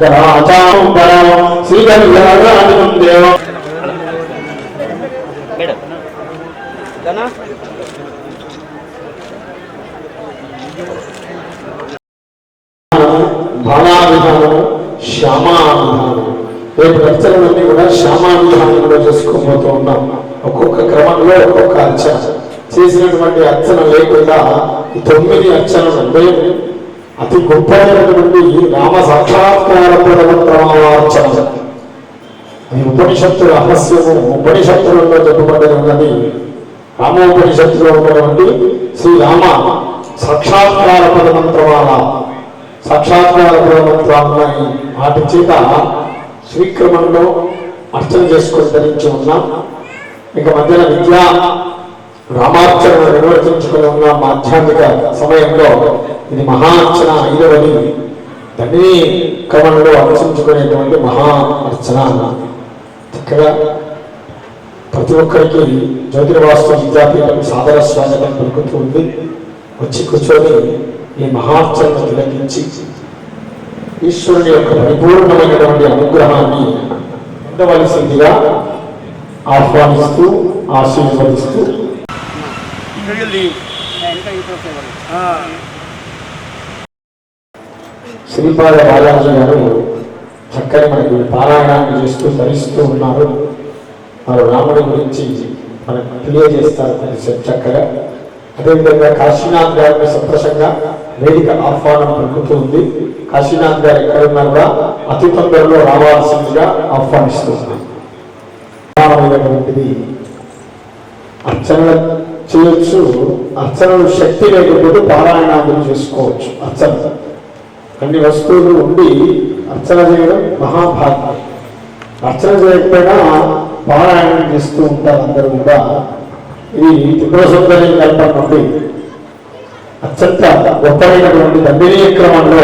పరం శ్రీకల్యాణాదిదేవం మేడం దానా బాలావిధానం శ్యామావిధానం రేపు అర్చనలన్నీ కూడా శ్యామావిధానంలో చేసుకోబోతూ ఉన్నాం. ఒక్కొక్క క్రమంలో ఒక్కొక్క అర్చన. చేసినటువంటి అర్చన లేకుండా తొమ్మిది అర్చనలు అంటే అతి గొప్పమైనటువంటి రామ సాక్షాత్కార ప్రమాణార్చన అది ఉపనిషత్తు రహస్యము ఉపనిషత్తులలో చెప్పబడ్డది ఉన్నది. రామోపనిషత్తులో ఉన్నటువంటి శ్రీరామ సాక్షాత్కార పదమంత్రమాల సాక్షాత్కార పదమంత్రాలని వాటి చేత శ్రీక్రమంలో అర్చన చేసుకొని ధరించి ఉన్నాం. ఇక మధ్యన విద్యా రామార్చన నిర్వర్తించుకున్న మాధ్యాత్మిక సమయంలో ఇది మహార్చన ఐదవది. దండిని క్రమంలో అర్చించుకునేటువంటి మహా అర్చన చక్కగా ప్రతి ఒక్కరికి జ్యోతిర్వాస్తు విద్యాపీఠం సాదర స్వాగతం పలుకుతూ ఉంది. వచ్చి కూర్చొని ఈ మహార్చనను తిలకించి ఈశ్వరుని యొక్క పరిపూర్ణమైనటువంటి అనుగ్రహాన్ని పొందవలసిందిగా ఆహ్వానిస్తూ ఆశీర్వదిస్తూ శ్రీపాద బాలాజీ గారు చక్కని మనకి పారాయణాన్ని చేస్తూ ధరిస్తూ ఉన్నారు. వారు రాముడి గురించి మనకు తెలియజేస్తారు కొంచెం చక్కగా. అదేవిధంగా కాశీనాథ్ గారిని సంతోషంగా వేదిక ఆహ్వానం పలుకుతూ ఉంది. కాశీనాథ్ గారు ఎక్కడున్నారుగా అతి తొందరలో రావాల్సిందిగా ఆహ్వానిస్తుంది అర్చనల చేయొచ్చు. అర్చన శక్తి లేకపోతే పారాయణాదులు చేసుకోవచ్చు. అర్చన. అన్ని వస్తువులు ఉండి అర్చన చేయడం మహాభాగ్యం. అర్చన చేయకపోయినా పారాయణం చేస్తూ ఉంటారు అందరూ కూడా. ఇది త్రిపుర కల్పన నుండి. అత్యంత గొప్పమైనటువంటి దండినీయ క్రమంలో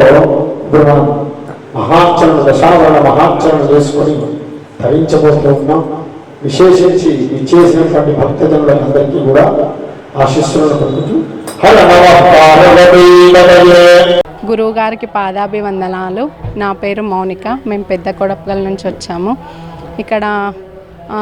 ఇప్పుడు మనం మహార్చనలు దశావరణ మహార్చనలు చేసుకొని ధరించబోతూ ఉన్నాం. విశేషించి ఇచ్చేసినటువంటి భక్తజనులందరికీ కూడా ఆశిస్సులను పొందుతూ హర గురువు గారికి పాదాభివందనాలు. నా పేరు మౌనిక. మేము పెద్ద కొడపగల నుంచి వచ్చాము. ఇక్కడ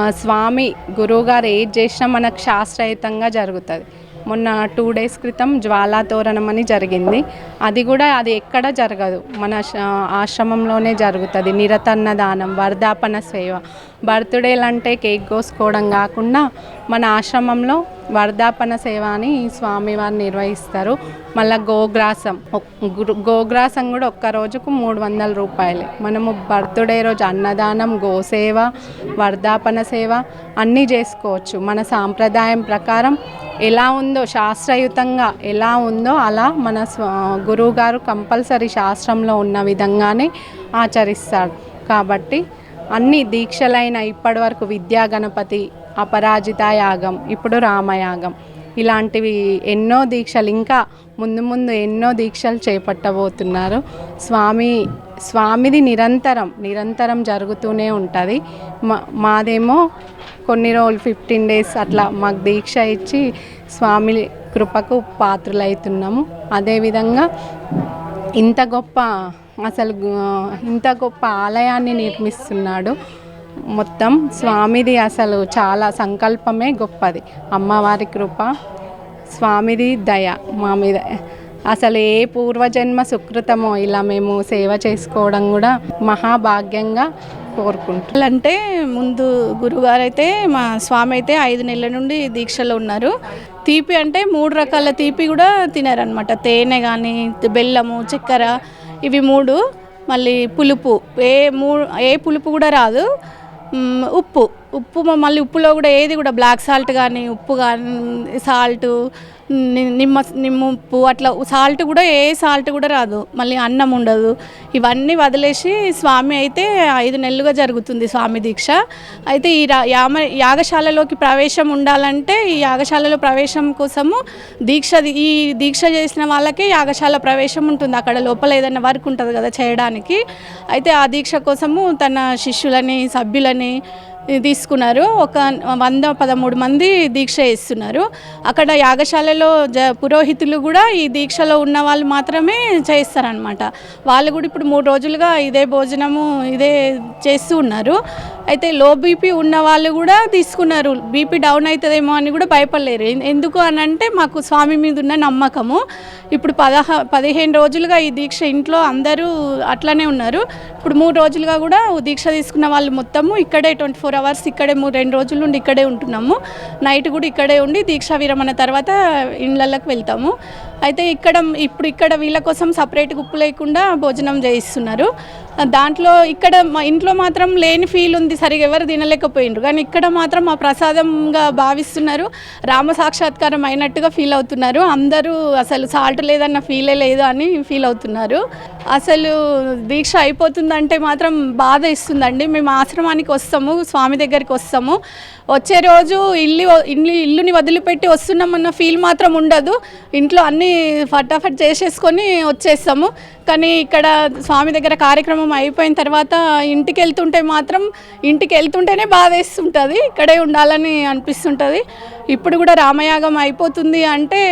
స్వామి గురువుగారు ఏది చేసినా మనకు శాస్త్రయుతంగా జరుగుతుంది. మొన్న టూ డేస్ క్రితం జ్వాలా తోరణం అని జరిగింది. అది కూడా అది ఎక్కడ జరగదు. మన ఆశ్రమంలోనే జరుగుతుంది. నిరతన్న దానం వర్ధాపన సేవ. బర్త్డేలు అంటే కేక్ కోసుకోవడం కాకుండా మన ఆశ్రమంలో వర్ధాపన సేవ అని స్వామివారు నిర్వహిస్తారు. మళ్ళీ గోగ్రాసం. గురు- గోగ్రాసం కూడా ఒక్క రోజుకు మూడు వందల రూపాయలే. మనము బర్త్డే రోజు అన్నదానం గోసేవ వర్ధాపన సేవ అన్నీ చేసుకోవచ్చు. మన సాంప్రదాయం ప్రకారం ఎలా ఉందో శాస్త్రయుతంగా ఎలా ఉందో అలా మన స్వ గురువుగారు కంపల్సరీ శాస్త్రంలో ఉన్న విధంగానే ఆచరిస్తాడు. కాబట్టి అన్ని దీక్షలైన ఇప్పటివరకు విద్యా గణపతి అపరాజిత యాగం ఇప్పుడు రామయాగం ఇలాంటివి ఎన్నో దీక్షలు ఇంకా ముందు ముందు ఎన్నో దీక్షలు చేపట్టబోతున్నారు. స్వామి స్వామిది నిరంతరం నిరంతరం జరుగుతూనే ఉంటుంది. మా మాదేమో కొన్ని రోజులు ఫిఫ్టీన్ డేస్ అట్లా మాకు దీక్ష ఇచ్చి స్వామి కృపకు పాత్రలవుతున్నాము అదేవిధంగా ఇంత గొప్ప అసలు ఇంత గొప్ప ఆలయాన్ని నిర్మిస్తున్నాడు. మొత్తం స్వామిది అసలు చాలా సంకల్పమే గొప్పది. అమ్మవారి కృప స్వామిది దయ మా మీద. అసలు ఏ పూర్వజన్మ సుకృతమో ఇలా మేము సేవ చేసుకోవడం కూడా మహాభాగ్యంగా కోరుకుంటున్నాం అంటే ముందు గురుగారు అయితే మా స్వామి అయితే ఐదు నెలల నుండి దీక్షలో ఉన్నారు. తీపి అంటే మూడు రకాల తీపి కూడా తినారనమాట తేనె కానీ బెల్లము చక్కెర ఇవి మూడు. మళ్ళీ పులుపు. ఏ మూ ఏ పులుపు కూడా రాదు. ఉప్పు. ఉప్పు మళ్ళీ ఉప్పులో కూడా ఏది కూడా బ్లాక్ సాల్ట్ కానీ ఉప్పు కానీ సాల్ట్ నిమ్మ నిమ్మ ఉప్పు అట్లా సాల్ట్ కూడా ఏ సాల్ట్ కూడా రాదు. మళ్ళీ అన్నం ఉండదు. ఇవన్నీ వదిలేసి స్వామి అయితే ఐదు నెలలుగా జరుగుతుంది స్వామి దీక్ష. అయితే ఈ రా- యామ యాగశాలలోకి ప్రవేశం ఉండాలంటే ఈ యాగశాలలో ప్రవేశం కోసము దీక్ష ఈ దీక్ష చేసిన వాళ్ళకే యాగశాల ప్రవేశం ఉంటుంది. అక్కడ లోపల ఏదైనా వర్క్ ఉంటుంది కదా చేయడానికి. అయితే ఆ దీక్ష కోసము తన శిష్యులని సభ్యులని తీసుకున్నారు. ఒక వంద పదమూడు మంది దీక్ష ఇస్తున్నారు అక్కడ యాగశాలలో జ పురోహితులు కూడా ఈ దీక్షలో ఉన్న వాళ్ళు మాత్రమే చేస్తారనమాట వాళ్ళు కూడా ఇప్పుడు మూడు రోజులుగా ఇదే భోజనము ఇదే చేస్తూ ఉన్నారు. అయితే లో బీపీ ఉన్న వాళ్ళు కూడా తీసుకున్నారు. బీపీ డౌన్ అవుతుందేమో అని కూడా భయపడలేరు. ఎందుకు అని అంటే మాకు స్వామి మీద ఉన్న నమ్మకము. ఇప్పుడు పదహ పదిహేను రోజులుగా ఈ దీక్ష ఇంట్లో అందరూ అట్లనే ఉన్నారు. ఇప్పుడు మూడు రోజులుగా కూడా దీక్ష తీసుకున్న వాళ్ళు మొత్తము ఇక్కడే ట్వంటీ ఫోర్ అవర్స్ ఇక్కడే మూడు రెండు రోజుల నుండి ఇక్కడే ఉంటున్నాము. నైట్ కూడా ఇక్కడే ఉండి దీక్ష విరమణ తర్వాత ఇళ్ళకి వెళ్తాము. అయితే ఇక్కడ ఇప్పుడు ఇక్కడ వీళ్ళ కోసం సపరేట్ గుప్పు లేకుండా భోజనం చేయిస్తున్నారు. దాంట్లో ఇక్కడ మా ఇంట్లో మాత్రం లేని ఫీల్ ఉంది సరిగా ఎవరు తినలేకపోయినారు కానీ ఇక్కడ మాత్రం మా ప్రసాదంగా భావిస్తున్నారు. రామ సాక్షాత్కారం అయినట్టుగా ఫీల్ అవుతున్నారు. అందరూ అసలు సాల్ట్ లేదన్న ఫీలే లేదు అని ఫీల్ అవుతున్నారు. అసలు దీక్ష అయిపోతుందంటే మాత్రం బాధ ఇస్తుందండి మేము ఆశ్రమానికి వస్తాము స్వామి దగ్గరికి వస్తాము. వచ్చే రోజు ఇల్లు ఇల్లు ఇల్లుని వదిలిపెట్టి వస్తున్నామన్న ఫీల్ మాత్రం ఉండదు. ఇంట్లో అన్ని ఫటాఫట్ చేసేసుకొని వచ్చేస్తాము. కానీ ఇక్కడ స్వామి దగ్గర కార్యక్రమం అయిపోయిన తర్వాత ఇంటికి వెళ్తుంటే మాత్రం ఇంటికి వెళ్తుంటేనే బాధ వేస్తుంటుంది ఇక్కడే ఉండాలని అనిపిస్తుంటుంది. ఇప్పుడు కూడా రామయాగం అయిపోతుంది అంటే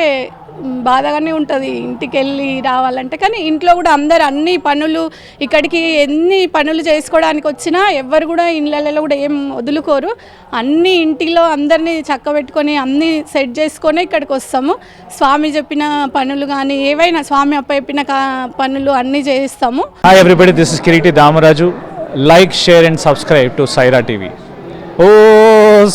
బాధగానే ఉంటుంది. ఇంటికి వెళ్ళి రావాలంటే. కానీ ఇంట్లో కూడా అందరు అన్ని పనులు ఇక్కడికి ఎన్ని పనులు చేసుకోవడానికి వచ్చినా ఎవ్వరు కూడా ఇళ్ళల్లో కూడా ఏం వదులుకోరు. అన్ని ఇంటిలో అందరినీ చక్కబెట్టుకొని అన్నీ సెట్ చేసుకొని ఇక్కడికి వస్తాము. స్వామి చెప్పిన పనులు కానీ ఏవైనా స్వామి అప్పచెప్పిన కా- పనులు అన్నీ చేస్తాము. Hi everybody, this is Kiriti Damaraju. Like, share and subscribe to Sye Raa TV. Oh,